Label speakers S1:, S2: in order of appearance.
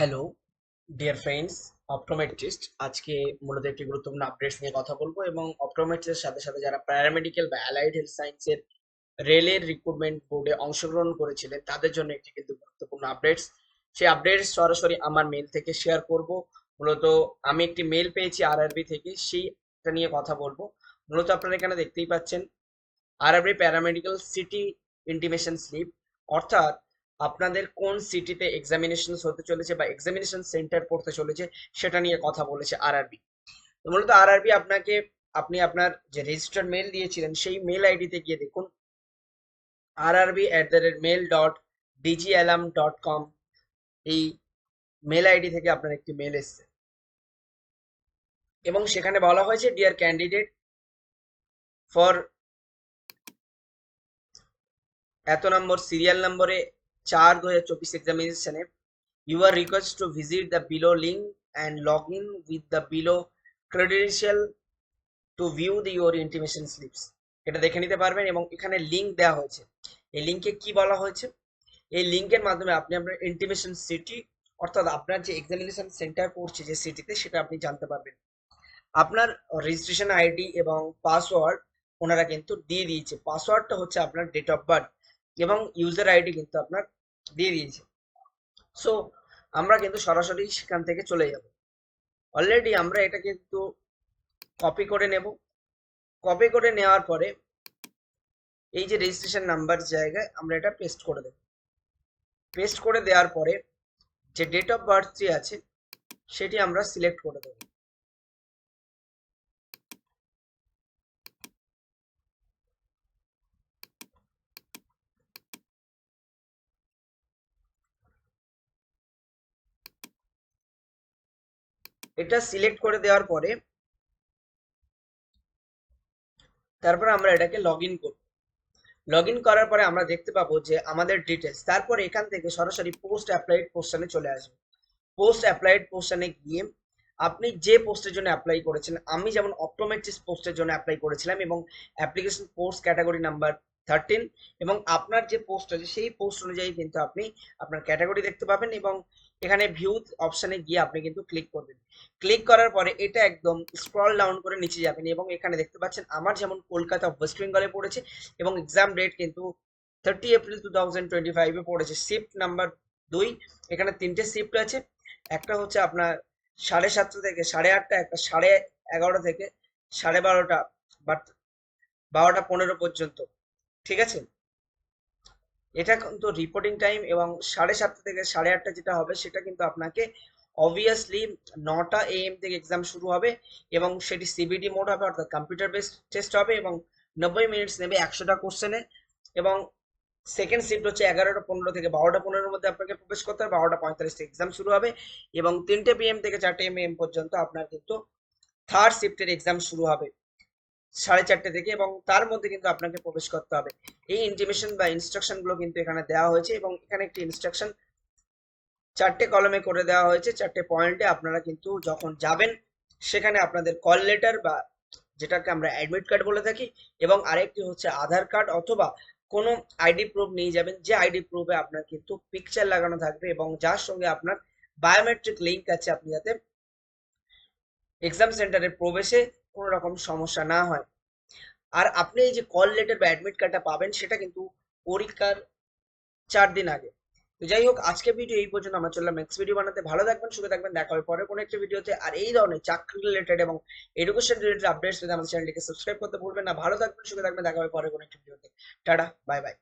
S1: Hello dear friends optometrist আজকে মূলত একটি গুরুত্বপূর্ণ আপডেটস নিয়ে কথা বলব এবং অপটোমেট্রিস্টের সাথে সাথে যারা প্যারামেডিক্যাল বা অ্যালাইড হেলথ সায়েন্সের রেলের রিক্রুটমেন্ট বোর্ডে অংশগ্রহণ করেছিলেন, তাদের জন্য একটি কিন্তু গুরুত্বপূর্ণ আপডেটস সেই আপডেটস সরাসরি আমার মেল থেকে শেয়ার করব। মূলত আমি একটি মেল পেয়েছি আরআরবি থেকে, সেইটা নিয়ে কথা বলব। মূলত আপনারা এখানে দেখতেই পাচ্ছেন RRB paramedical city intimation slip অর্থাৎ আপনাদের কোন সিটিতে এক্সামিনেশন হতে চলেছে বা এক্সামিনেশন সেন্টার পড়তে চলেছে সেটা নিয়ে কথা বলেছে আরআরবি তো মূলত আরআরবি আপনাকে, আপনি আপনার যে রেজিস্টার্ড মেল দিয়েছিলেন সেই মেল আইডিতে গিয়ে দেখুন। আর RRB at the rate mail dot digialm dot com এই মেল আইডি থেকে আপনার একটি মেল এসছে। এবং সেখানে বলা হয়েছে ডিয়ার ক্যান্ডিডেট ফর এত নম্বর সিরিয়াল নম্বরে চার দু হাজার চব্বিশ এক্সামিনেশনে you are request to visit the below link and log in with the below credential to view the your intimation slips এটা দেখে নিতে পারবেন এবং এখানে লিঙ্ক দেওয়া হয়েছে। এই লিঙ্কে কি বলা হয়েছে? এই লিঙ্কের মাধ্যমে আপনি আপনার ইন্টিমেশন সিটি অর্থাৎ আপনার যে এক্সামিনেশন সেন্টার পড়ছে যে সিটিতে সেটা আপনি জানতে পারবেন। আপনার রেজিস্ট্রেশন আইডি এবং পাসওয়ার্ড ওনারা কিন্তু দিয়ে দিয়েছে। পাসওয়ার্ডটা হচ্ছে আপনার ডেট অফ বার্থ এবং ইউজার আইডি কিন্তু আপনার দিয়ে দিয়েছে। সো আমরা কিন্তু সরাসরি সেখান থেকে চলে যাব। অলরেডি আমরা এটা কিন্তু কপি করে নেব। কপি করে নেওয়ার পরে এই যে রেজিস্ট্রেশন নাম্বার জায়গায় আমরা এটা পেস্ট করে দেব। পেস্ট করে দেওয়ার পরে যে ডেট অফ বার্থটি আছে, সেটি আমরা সিলেক্ট করে দেব। এটা সিলেক্ট করে দেওয়ার পরে, তারপর আমরা এটাকে লগ ইন করব। লগ ইন করার পরে আমরা দেখতে পাবো যে আমাদের ডিটেলস তারপর এখান থেকে সরাসরি পোস্ট অ্যাপ্লাইড পোর্শনে চলে আসবে। পোস্ট অ্যাপ্লাইড পোর্শনে গিয়ে আপনি যে পোস্টের জন্য অ্যাপ্লাই করেছেন, আমি যেমন অপটোমেট্রিক্স পোস্টের জন্য অ্যাপ্লাই করেছিলাম এবং application post category number thirteen এবং আপনার যে পোস্ট আছে, সেই পোস্ট অনুযায়ী কিন্তু আপনি আপনার ক্যাটাগরি দেখতে পাবেন এবং এখানে ভিউ অপশানে গিয়ে আপনি কিন্তু ক্লিক করবেন। ক্লিক করার পরে এটা একদম স্ক্রল ডাউন করে নিচে যাবেন এবং এখানে দেখতে পাচ্ছেন আমার যেমন কলকাতা ওয়েস্ট বেঙ্গলে পড়েছে এবং এক্সাম ডেট কিন্তু thirty April two thousand twenty ফাইভে পড়েছে। শিফট নাম্বার দুই, এখানে তিনটে শিফট আছে। একটা হচ্ছে আপনার সাড়ে সাতটা থেকে সাড়ে আটটা, একটা সাড়ে এগারোটা থেকে সাড়ে বারোটা বাট বারোটা পনেরো পর্যন্ত। ঠিক আছে? এটা কিন্তু রিপোর্টিং টাইম এবং সাড়ে সাতটা থেকে সাড়ে আটটা যেটা হবে, সেটা কিন্তু আপনাকে অবভিয়াসলি নটা এএম থেকে এক্সাম শুরু হবে এবং সেটি সিবিডি মোড হবে, অর্থাৎ কম্পিউটার বেসড টেস্ট হবে এবং নব্বই মিনিটস নেবে একশোটা কোশ্চেনে এবং সেকেন্ড শিফট হচ্ছে এগারোটা পনেরো থেকে বারোটা পনেরোর মধ্যে আপনাকে প্রবেশ করতে হবে, বারোটা পঁয়তাল্লিশ থেকে এক্সাম শুরু হবে এবং তিনটে পিএম থেকে চারটে এম এম পর্যন্ত আপনার কিন্তু থার্ড শিফটের এক্সাম শুরু হবে। সাড়ে চারটে থেকে এবং তার মধ্যে কিন্তু আপনাকে প্রবেশ করতে হবে। এই ইন্টিমেশন বা ইনস্ট্রাকশনগুলো কিন্তু এখানে দেওয়া হয়েছে এবং এখানে একটি ইনস্ট্রাকশন চারটে কলমে করে দেওয়া হয়েছে। চারটে পয়েন্টে আপনারা কিন্তু যখন যাবেন, সেখানে আপনাদের কল লেটার বা যেটাকে আমরা অ্যাডমিট কার্ড বলে থাকি এবং আরেকটি হচ্ছে আধার কার্ড অথবা কোনো আইডি প্রুফ নিয়ে যাবেন। যে আইডি প্রুফে আপনার কিন্তু পিকচার লাগানো থাকবে এবং যার সঙ্গে আপনার বায়োমেট্রিক লিঙ্ক আছে আপনি যাতে এক্সাম সেন্টারে প্রবেশে কোনো রকম সমস্যা না হয়। আর আপনি এই যে কল লেটার বা অ্যাডমিট কার্ডটা পাবেন, সেটা কিন্তু পরীক্ষার চার দিন আগে। তো যাই হোক আজকে ভিডিও এই পর্যন্ত, আমরা চললাম নেক্সট ভিডিও বানাতে। ভালো থাকবেন সুখে থাকবেন, দেখা হবে পরে কোনো একটা ভিডিওতে আর এই ধরনের চাকরি রিলেটেড এবং এডুকেশন রিলেটেড আপডেটস পেতে আমাদের চ্যানেলটিকে সাবস্ক্রাইব করতে ভুলবেন না। ভালো থাকবেন সুখে থাকবেন, দেখা হবে পরে কোনো একটা ভিডিওতে টাটা বাই বাই